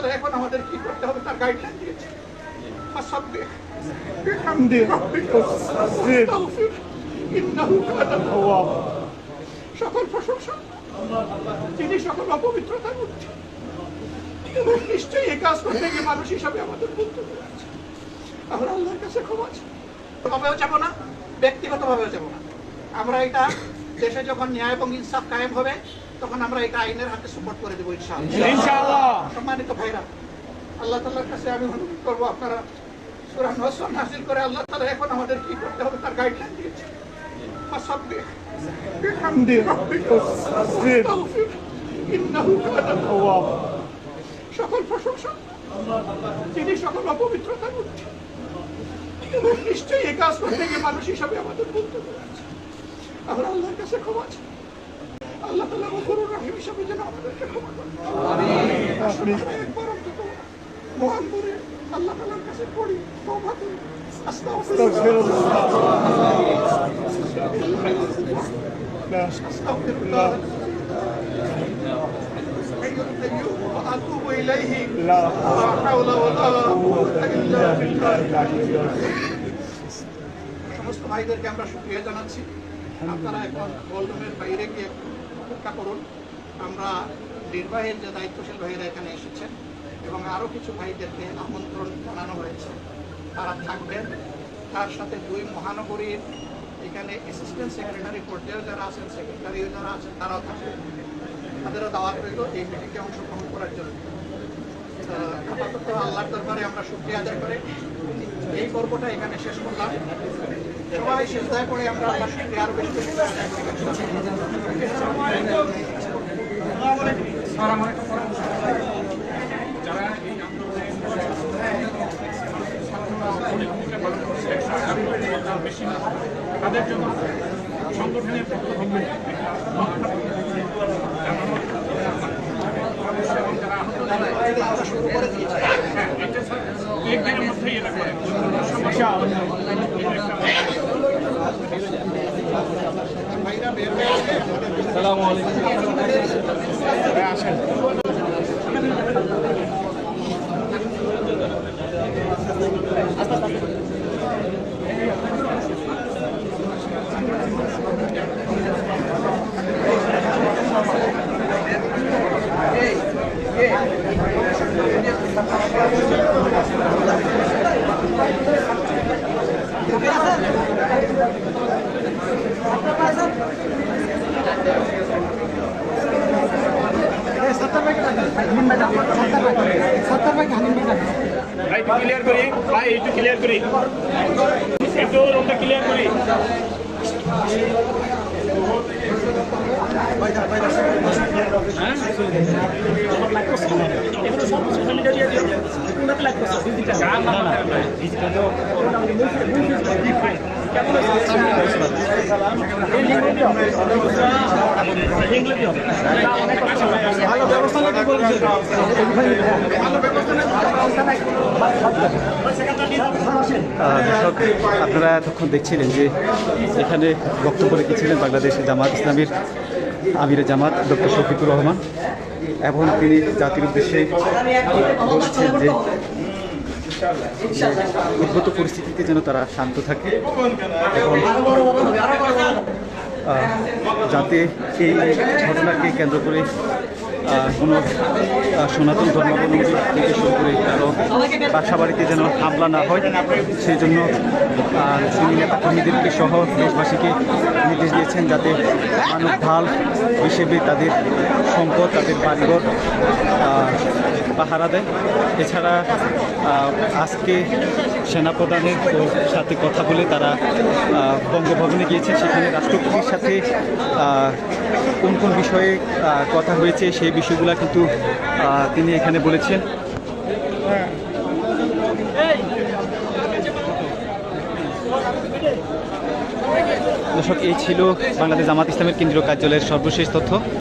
তাহলে এখন আমাদের কি করতে হবে তার গাইডলাইন দিয়েছে। সকল প্রশংসা। তিনি সকল অপবিত্রতার মধ্যে। নিশ্চয়ই কাজ করতে গিয়ে মানুষ হিসাবে আমাদের বলতে আমরা আল্লাহর কাছে ক্ষমা তবেও যাব না, ব্যক্তিগতভাবেও যাব না। আমরা এটা দেশে যখন ন্যায় এবং ইনসাফ কায়েম হবে তখন আমরা এটা আইনের হাতে সুপোর্ট করে দেবো সম্মানিত ভাইরা আল্লাহ তালার কাছে আমি অনুরোধ করব আপনারা সকল নিশ্চয়ই এই কাজ করতে গিয়ে মানুষ হিসাবে আমাদের বলতে আমরা আল্লাহর কাছে ক্ষমা আছে আল্লাহ তালা গফুরুর রহিম হিসাবে যেন আমাদেরকে ক্ষমা করেন আসলে আমরা একবার অন্তত মহান করে আল্লাহ তালার কাছে পড়ি তওবা করি استغفر الله لا أستغفر الله الحي القيوم وأتوب إليه لا لا حول ولا قوة إلا بالله সমস্ত ভাইদেরকে আমরা শুক্রিয়া জানাচ্ছি আপনারা এখন গোল্ডমের বাইরে গিয়ে অপেক্ষা করুন, আমরা নির্বাহের যে দায়িত্বশীল ভাইরা এখানে এসেছেন এবং আরও কিছু ভাইদেরকে আমন্ত্রণ জানানো হয়েছে। তারা থাকবেন। তার সাথে দুই মহানগরীর এখানে অ্যাসিস্ট্যান্ট সেক্রেটারি পর্যায়ে যারা আছেন সেক্রেটারিও যারা আছেন, তারাও থাকবেন। তাদেরও দাওয়াত রইল এই মিটিংয়ে অংশগ্রহণ করার জন্য। আপাতত আল্লাহর দরবারে আমরা শুক্রিয়া আদায় করে এই পর্বটা এখানে শেষ করলাম। সবাই শেষ শেষদায় করে আমরা আল্লাহ বেশি বেশি করে আদায় করি। যারা এই আন্দোলনে ছাত্ররা বেশি না তাদের জন্য সংগঠনের পক্ষ থেকে যারা আহত আমরা শুরু করে দিয়েছি হ্যাঁ, এটা স্যার দু একদিনের মধ্যেই এটা করেন ভাইরা বের হয়ে আসবে আমাদের ভাই একটু ক্লিয়ার করি। ভাই একটু ক্লিয়ার করি। একটু রুমটা ক্লিয়ার করি। আহ, দর্শক, আপনারা এতক্ষণ দেখছিলেন যে এখানে বক্তব্য রেখেছিলেন বাংলাদেশের জামাত ইসলামীর আমিরের জামাত ডক্টর শফিকুর রহমান, এবং তিনি জাতির উদ্দেশ্যে বলেছেন যে উদ্ভূত পরিস্থিতিতে যেন তারা শান্ত থাকে এবং যাতে এই ঘটনাকে কেন্দ্র করে কোনো সনাতন ধর্মাবলম্বী থেকে শুরু করে কারও বাসা বাড়িতে যেন হামলা না হয় সেই জন্য তিনি নেতা কর্মীদেরকে সহ দেশবাসীকে নির্দেশ দিয়েছেন যাতে মানব ঢাল হিসেবে তাদের সম্পদ, তাদের বাড়িঘর পাহারা দেয়। এছাড়া আজকে সেনাপ্রধানের সাথে কথা বলে তারা বঙ্গভবনে গিয়েছেন সেখানে রাষ্ট্রপতির সাথে কোন কোন বিষয়ে কথা হয়েছে সেই বিষয়গুলো কিন্তু তিনি এখানে বলেছেন। দর্শক, এই ছিল বাংলাদেশ জামাত ইসলামের কেন্দ্রীয় কার্যালয়ের সর্বশেষ তথ্য।